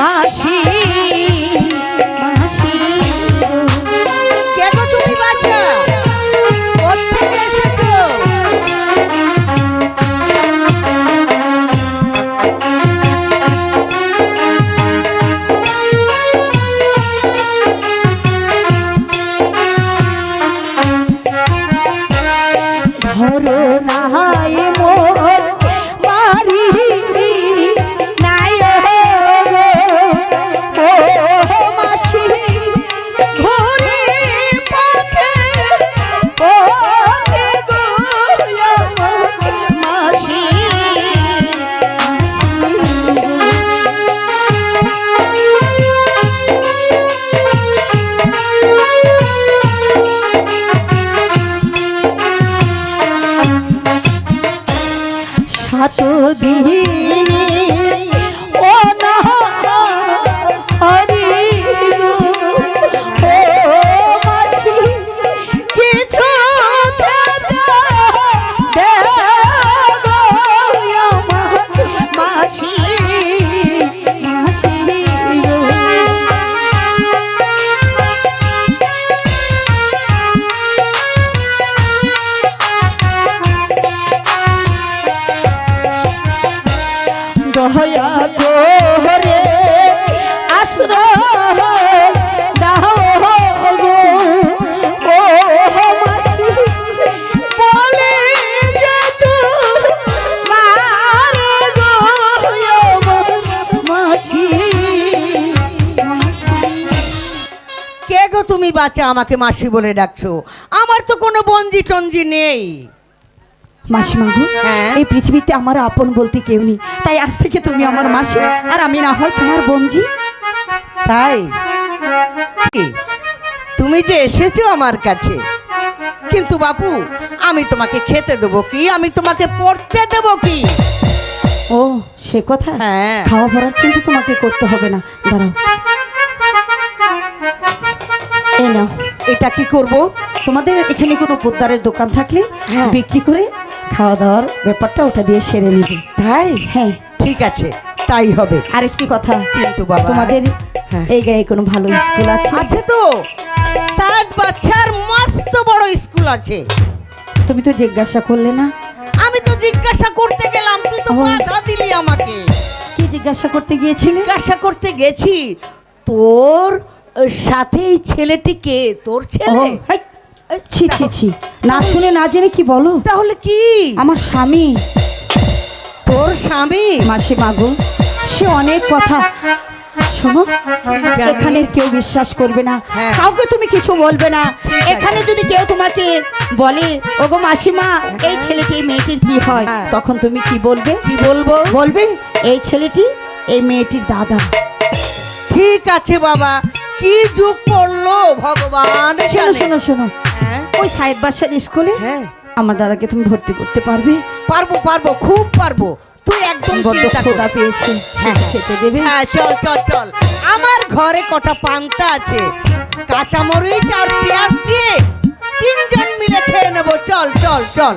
মাসি মাসি। কে গো তুমি বাচ্চা কোথেকে এসেছ? ধরো না হাত দিয়ে তুমি বাচ্চা আমাকে মাসি বলে ডাকছো? আমার তো কোনো বঞ্জি টঞ্জি নেই। মাসিমা গো হ্যাঁ? এই পৃথিবীতে আমার আপন বলতে কেউ নেই। তাই আজ থেকে তুমি আমার মাসি আর আমি না হয় তোমার বঞ্জি তাই? তুমি যে এসেছ আমার কাছে। কিন্তু বাপু আমি তোমাকে খেতে দেবো কি? আমি তোমাকে পড়তে দেবো কি? ও সে কথা? হ্যাঁ। খাওয়া পড়ার চিন্তা তোমাকে করতে হবে না। দাঁড়াও। এই নাও। এটা কি করব? তোমাদের এখানে কোনো পোদ্দারের দোকান থাকলে হ্যাঁ। বিক্রি করে খাওয়া দাওয়ার ব্যাপারটা ওটা দিয়ে সেরে নেবে। তাই? হ্যাঁ। ঠিক আছে তাই হবে। আরেকটি কথা। কিন্তু বাবা তোমাদের হ্যাঁ। এই গায়ে কোনো ভালো স্কুল আছে? আছে তো। সাত বাচ্চার মস্ত বড় স্কুল আছে। তুমি তো জিজ্ঞাসা করলে না। আমি তো জিজ্ঞাসা করতে গেলাম তুই তো বাধা দিলি আমাকে। কি জিজ্ঞাসা করতে গিয়েছিলে? জিজ্ঞাসা করতে গেছি তোর সাথে এই ছেলেটি কে তোর ছেলে? ছি ছি ছি। না শুনে না জেনে কি বলো? তাহলে কি? আমার স্বামী। তোর স্বামী? মাসি মাগো সে অনেক কথা। শোনো জানি। এখানে কেউ বিশ্বাস করবে না। হ্যাঁ। কাউকে তুমি কিছু বলবে না। এখানে যদি কেউ তোমাকে বলে ওগো মাসিমা এই ছেলেটি এই মেয়েটির কি হয়? হ্যাঁ। তখন তুমি কি বলবে? কি বলব? বলবে এই ছেলেটি এই মেয়েটির দাদা। ঠিক আছে বাবা। কি যুগ পড়ল ভগবান শোনো শোনো শোনো। ওই সাহেব বাসার স্কুলে? হ্যাঁ। আমার দাদাকে তুমি ভর্তি করতে পারবে? পারব পারব খুব পারব। তুই একদম বড্ড চিন্তা খোদা পেয়েছে। হ্যাঁ। খেতে দেবে? হ্যাঁ চল চল চল। আমার ঘরে কটা পান্তা আছে। কাঁচামরিচ আর পেঁয়াজ দিয়ে তিনজন মিলে খেয়ে নেব। চল চল চল।